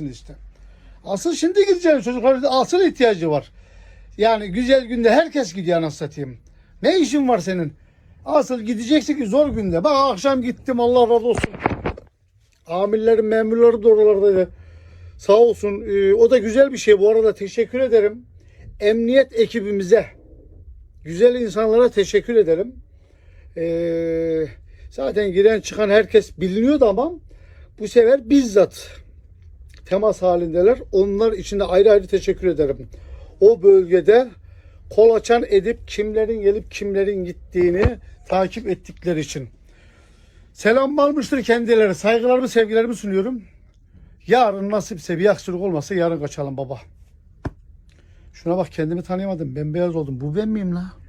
işte. Asıl şimdi gideceğim çocuklar asıl ihtiyacı var. Yani güzel günde herkes gidiyor anasını satayım. Ne işin var senin? Asıl gideceksin ki zor günde. Bak akşam gittim Allah razı olsun. Amirlerin memurları da oralardaydı. Sağ olsun. Ee, o da güzel bir şey. Bu arada teşekkür ederim. Emniyet ekibimize, güzel insanlara teşekkür ederim. Ee, zaten giren çıkan herkes biliniyordu ama bu sefer bizzat temas halindeler. Onlar için de ayrı ayrı teşekkür ederim. O bölgede kolaçan edip kimlerin gelip kimlerin gittiğini takip ettikleri için. Selam almıştır kendileri. Saygılarımı, sevgilerimi sunuyorum. Yarın nasipse bir aksilik olmasa yarın kaçalım baba. Şuna bak kendimi tanıyamadım. Bembeyaz oldum. Bu ben miyim la?